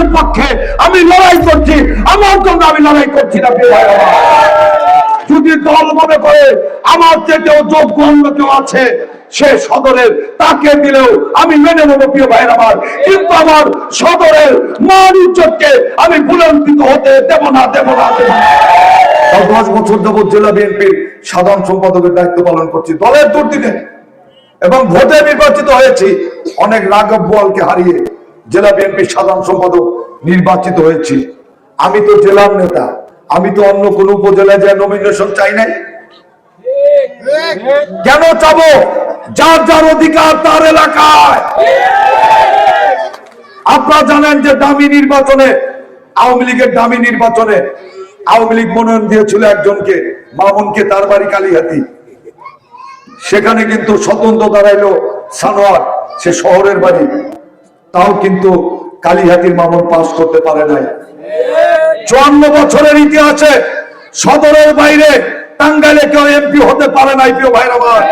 সদরের পক্ষে আমি লড়াই করছি। আমার জন্য আমি লড়াই করছি না। যদি দল মনে করে আমার চেয়েও যোগ্য অন্য কেউ আছে, সে সদরের, তাকে দিলেও আমি মেনে নেব, প্রিয় ভাইয়ের আমার। কিন্তু আমার সদরের মান ইজ্জতকে আমি বুলন্দিত হতে দেব না দেব না দেব না। দশ বছর যাবৎ জেলা বিএনপির সাধারণ সম্পাদকের দায়িত্ব পালন করছি। দলের দুর্দিনে এবং ভোটে নির্বাচিত হয়েছি। অনেক রাঘব বোয়ালকে হারিয়ে জেলা বিএনপির সাধারণ সম্পাদক নির্বাচিত হয়েছি। আমি তো জেলার নেতা, আমি তো অন্য কোন উপজেলায় যে নমিনেশন চাই নাই। কেন চাবো? যার যার অধিকার তার এলাকায়। আপনারা জানেন যে দামি নির্বাচনে, আওয়ামী লীগের দামি নির্বাচনে আওয়ামী লীগ মনোনয়ন দিয়েছিল একজনকে, মামুনকে তার বাড়ি কালীহাতি। সেখানে কিন্তু স্বতন্ত্র দাঁড়াইলো সানোয়ার, সে শহরের বাড়ি। তাও কিন্তু কালীহাতির মামুন পাস করতে পারে নাই। চুয়ান্ন বছরের ইতিহাসে সদরের বাইরে টাঙ্গাইলে কেউ এমপি হতে পারে নাই, প্রিয় ভাইরা আমার।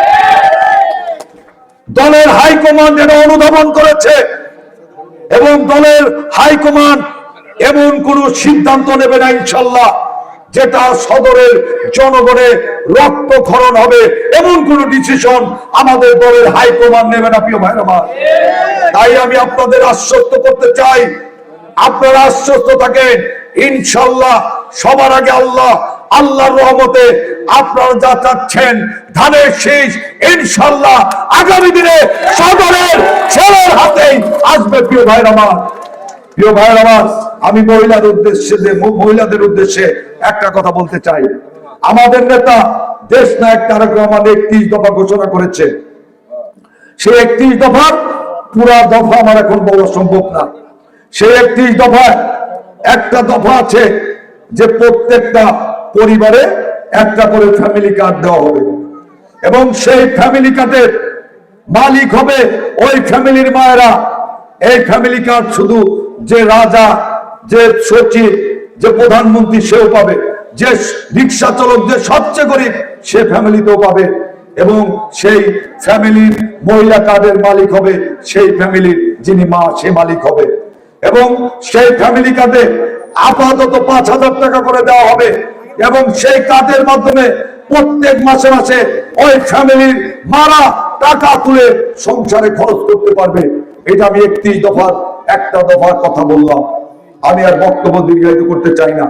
দলের হাইকমান্ড এটা অনুধাবন করেছে এবং দলের হাইকমান্ড এমন কোন সিদ্ধান্ত নেবে না, ইনশাল্লাহ। যেটা সদরের জনগণের রক্তক্ষরণ হবে, এমন কোন ডিসিশন আমাদের দলের হাইকমান্ড নেবে না, প্রিয় ভাইরা তাই আমি আপনাদের আশ্বস্ত করতে চাই, আপনারা আশ্বস্ত থাকেন ইনশাল্লাহ সবার আগে আল্লাহ, আল্লাহর রহমতে আপনারা যা চাচ্ছেন, ধানের শীষ ইনশাল্লাহ আগামী দিনে সদরের ছেলের হাতেই আসবে, প্রিয় ভাইর আমার। প্রিয় ভাইর আমার, আমি মহিলাদের উদ্দেশ্যে যে মহিলাদের উদ্দেশ্যে একটা কথা বলতে চাই। আমাদের নেতা দেশ নায়ক তারেক রহমান একত্রিশ দফা ঘোষণা করেছে। সেই একত্রিশ দফার পুরা দফা আমার এখন বলা সম্ভব না। সেই একত্রিশ দফায় একটা দফা আছে যে প্রত্যেকটা পরিবারে একটা করে ফ্যামিলি কার্ড দেওয়া হবে। এবং সেই ফ্যামিলি কার্ডের মালিক হবে ওই ফ্যামিলির মায়েরা। এই ফ্যামিলি কার্ড শুধু যে রাজা, যে সচিব, যে প্রধানমন্ত্রী সেও পাবে। যে রিক্সা চালক যে সবচেয়ে গরিব, সে ফ্যামিলিতেও পাবে এবং সেই ফ্যামিলির মহিলা কার্ডের মালিক হবে, সেই ফ্যামিলির যিনি মা, সে মালিক হবে। এবং সেই ফ্যামিলি কার্ডে আপাতত পাঁচ হাজার টাকা করে দেওয়া হবে এবং সেই কার্ডের মাধ্যমে প্রত্যেক মাসে মাসে ওই ফ্যামিলির মারা টাকা তুলে সংসারে খরচ করতে পারবে। এটা আমি একত্রিশ দফার একটা দফার কথা বললাম। আমি আর বক্তব্য দীর্ঘায়িত করতে চাই না।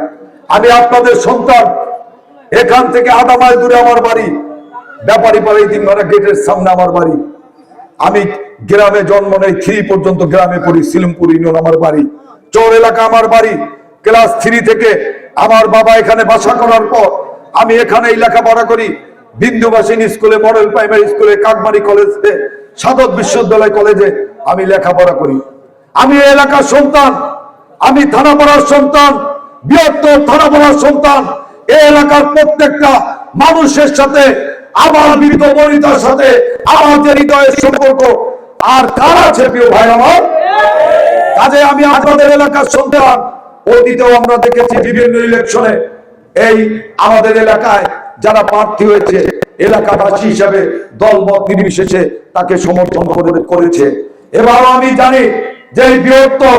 আমি আপনাদের সন্তান। এখান থেকে আধা মাইল দূরে আমার বাড়ি। ব্যাপারী পাড়া তিন ঘণ্টা গেটের সামনে আমার বাড়ি। আমি গ্রামে জন্ম নেই, থ্রি পর্যন্ত গ্রামে পড়ি, সিলিমপুর ইউনিয়ন আমার বাড়ি। চর এলাকা আমার বাড়ি। ক্লাস থ্রি থেকে আমার বাবা এখানে বাসা করার পর আমি এখানে লেখাপড়া করি। বিন্দুবাসিনী স্কুলে, মডেল প্রাইমারি স্কুলে, কাকমারি কলেজে সাধক বিশ্ববিদ্যালয় কলেজে আমি লেখাপড়া করি। আমি এলাকার সন্তান, আমি থানাপাড়ার সন্তান, বৃহত্তর থানাপাড়ার সন্তান। এই এলাকার প্রত্যেকটা মানুষের সাথে, আমার বনিতার সাথে, আমার যে হৃদয়ের সম্পর্ক, আর কার আছে প্রিয় ভাই আমার? কাজে আমি আপনাদের এলাকার সন্তান অতীতেও আমরা দেখেছি বিভিন্ন ইলেকশনে এই আমাদের এলাকায় যারা প্রার্থী হয়েছে, এলাকাবাসী হিসাবে দলমত নির্বিশেষে তাকে সমর্থন করেছে। এবার আমি জানি যে বৃহত্তর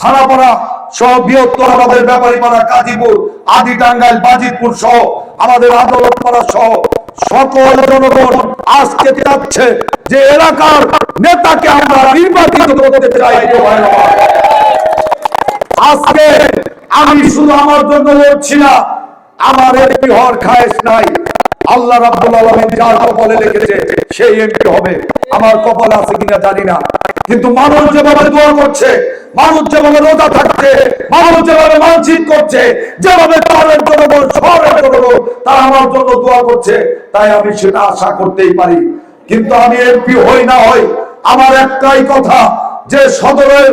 থানাপাড়া সহ বৃহত্তর আমাদের ব্যাপারী পাড়া কাজীপুর আদি টাঙ্গাইল, বাজিতপুর সহ আমাদের আদালত পাড়া সহ সকল জনগণ আজকে চাচ্ছে যে এলাকার নেতাকে আমরা নির্বাচিত করতে চাই। আজকে আমি শুধু আমার জন্য লড়ছি না, আমার এমপি হওয়ার খায়েশ নাই আল্লাহ রাব্বুল আলামিন যার কপালে লিখেছে সেই এমপি হবে। আমার কপালে আছে কিনা জানি না। কিন্তু মানুষ যেভাবে দোয়া করছে, মানুষ যেভাবে রোজা থাকছে, মানুষ যেভাবে মানসিক করছে, যেভাবে তাদের জনগণ শহরের জনগণ তারা আমার জন্য দোয়া করছে, তাই আমি সেটা আশা করতেই পারি। কিন্তু আমি এমপি হই না হই, আমার একটাই কথা, যে সদরের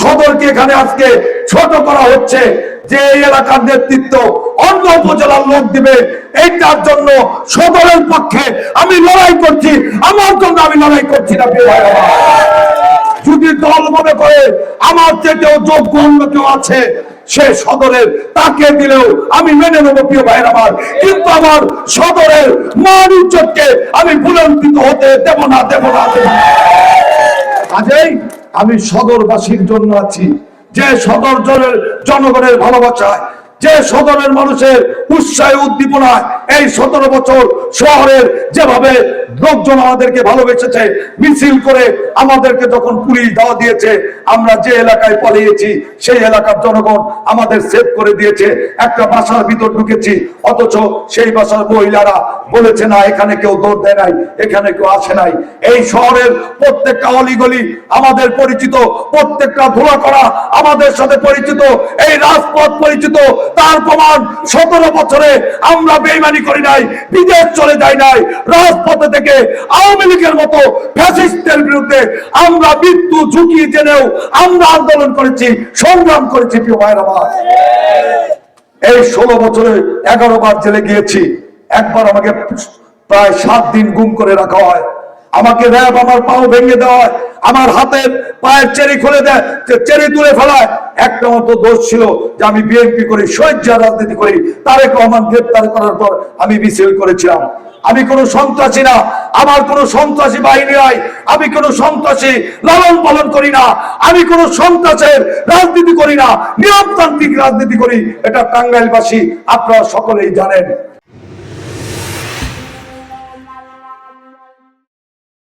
সদরকে এখানে আজকে ছোট করা হচ্ছে যে এই এলাকার নেতৃত্ব অন্য উপজেলার লোক দিবে, এইটার জন্য সদরের পক্ষে আমি লড়াই করছি, আমার জন্য আমি লড়াই করছি না। যদি দল মনে করে আমার চেয়েও যোগ্য অন্য কেউ আছে, সে সদরের, তাকে দিলেও আমি মেনে নেব, প্রিয় ভাইয়ের আমার কিন্তু আমার সদরের মান ইজ্জতকে আমি বুলন্দিত হতে দেব না দেব না কাজেই আমি সদরবাসীর জন্য আছি। যে সদর জনের জনগণের ভালোবাসায় যে সদরের মানুষের উৎসাহে উদ্দীপনায় এই সতেরো বছর শহরের যেভাবে লোকজন আমাদেরকে ভালোবেসেছে, মিছিল করে আমাদেরকে যখন পুলিশ দেওয়া দিয়েছে, আমরা যে এলাকায় পালিয়েছি, সেই এলাকার জনগণ আমাদের সেভ করে দিয়েছে। একটা বাসার ভিতর ঢুকেছি, অথচ সেই বাসার মহিলারা বলেছে, না, এখানে কেউ দৌড় দেয় নাই, এখানে কেউ আসে নাই। এই শহরের প্রত্যেকটা অলিগলি আমাদের পরিচিত, প্রত্যেকটা ধোলা করা আমাদের সাথে পরিচিত, এই রাজপথ পরিচিত, তার প্রমাণ সতেরো আমরা বেইমানি করি নাই, বিদেশ চলে যাই নাই, রাজপথে থেকে আওয়ামী লীগের মতো ফ্যাসিস্টের বিরুদ্ধে আমরা মৃত্যু ঝুঁকি জেনেও আমরা আন্দোলন করেছি, সংগ্রাম করেছি, প্রিয় ভাইয়ের আমার। এই ষোলো বছরে এগারো বার জেলে গিয়েছি, একবার আমাকে প্রায় সাত দিন গুম করে রাখা হয়। আমাকে র্যাব আমার পাও ভেঙে দেওয়া আমার হাতের পায়ের চেরি খুলে দেয় চেরি তুলে ফেলায়। একটা মতো দোষ ছিল যে আমি বিএনপি করি স্বেচ্ছা রাজনীতি করি, তারেক রহমান গ্রেপ্তার করার পর আমি মিছিল করেছিলাম। আমি কোনো সন্ত্রাসী না, আমার কোনো সন্ত্রাসী বাহিনী নাই, আমি কোনো সন্ত্রাসী লালন পালন করি না, আমি কোনো সন্ত্রাসের রাজনীতি করি না, নিয়মতান্ত্রিক রাজনীতি করি। এটা টাঙ্গাইলবাসী, আপনারা সকলেই জানেন।